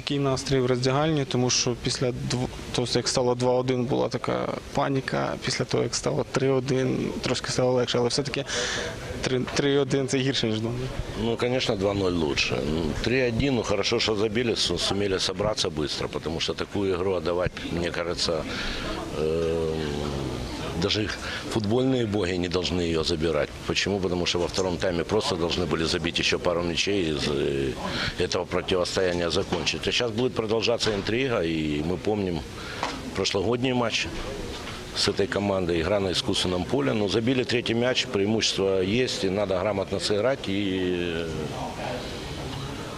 який настрій в роздягальні, тому що після того, як стало 2-1, була така паніка. Після того, як стало 3-1, трошки стало легше, але все-таки 3 3-1 це гірше, ніж думаю. Ну, звісно, 2-0 лучше. Ну, 3-1, ну хорошо, що забили, суміли сумели швидко, тому що таку ігру давати, мені кажеться, эм, даже футбольные боги не должны ее забирать. Почему? Потому что во втором тайме просто должны были забить еще пару мячей из э, этого противостояния закончить. А сейчас будет продолжаться интрига, и мы помним прошлогодний матч с этой командой, игра на искусственном поле. Но забили третий мяч, преимущество есть, и надо грамотно сыграть и э,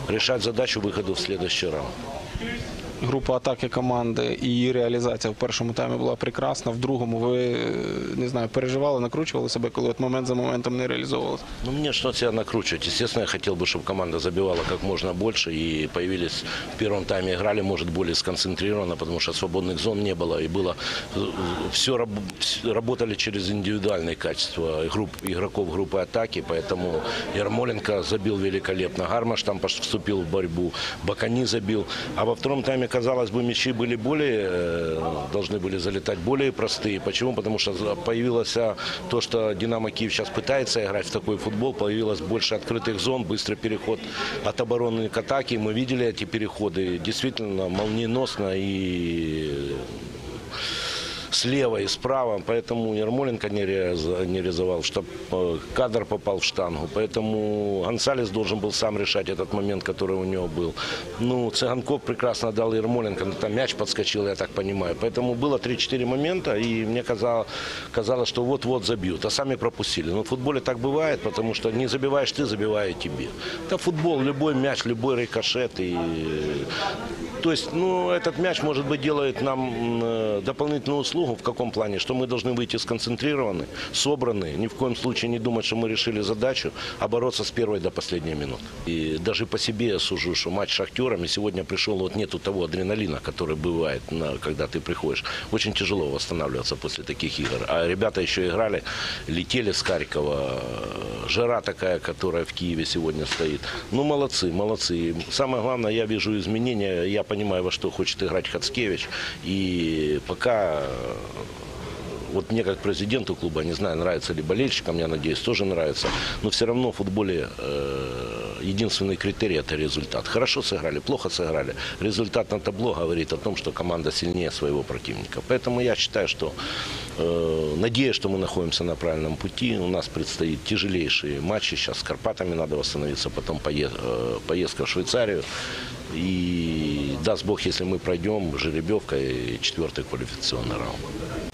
решать задачу выхода в следующий раунд Група атаки команди і її реалізація в першому таймі була прекрасна. В другому ви е, не знаю, переживали, накручували себе, коли от момент за моментом не реалізовувалося. Ну, мне что себя накручивать. Естественно, я хотел бы, чтобы команда забивала как можно больше и появились в первом тайме играли, может, более сконцентрированно, потому что свободных зон не было. И было все работали через индивидуальные качества групп, игроков группы атаки, поэтому Ярмоленко забил великолепно, Гармаш там пош- вступил в борьбу, Бакани забил. А во втором тайме, казалось бы, мячи были более, э, должны были залетать более простые. Почему? Потому что появилось а, то, что Динамо Киев сейчас пытается играть в такой футбол, появилось больше открытых зон, быстрый переход от обороны к атаке. Мы видели эти переходы действительно молниеносно и слева и справа, поэтому Ермоленко не, реализовал, чтобы кадр попал в штангу, поэтому Гонсалес должен был сам решать этот момент, который у него был. Ну, Цыганков прекрасно дал Ермоленко, ну, там мяч подскочил, я так понимаю, поэтому было 3-4 момента, и мне казалось, казалось что вот-вот забьют, а сами пропустили. Но в футболе так бывает, потому что не забиваешь ты, забивают тебе. Это футбол, любой мяч, любой рикошет, и то есть, ну, этот мяч, может быть, делает нам э, дополнительную услугу. В каком плане? Что мы должны выйти сконцентрированы, собраны, ни в коем случае не думать, что мы решили задачу, а бороться с первой до последней минуты. И даже по себе я сужу, что матч с шахтерами сегодня пришел, вот нету того адреналина, который бывает, когда ты приходишь. Очень тяжело восстанавливаться после таких игр. А ребята еще играли, летели с Харькова, жара такая, которая в Киеве сегодня стоит. Ну, молодцы, молодцы. И Самое главное, я вижу изменения, я понимаю, во что хочет играть Хацкевич. И пока вот мне как президенту клуба, не знаю, нравится ли болельщикам, я надеюсь, тоже нравится, но все равно в футболе э, единственный критерий – это результат. Хорошо сыграли, плохо сыграли. Результат на табло говорит о том, что команда сильнее своего противника. Поэтому я считаю, что, э, надеюсь, что мы находимся на правильном пути. У нас предстоит тяжелейшие матчи. Сейчас с Карпатами надо восстановиться, потом пое- э, поездка в Швейцарию. И даст Бог, если мы пройдем жеребьевкой четвертый квалификационный раунд.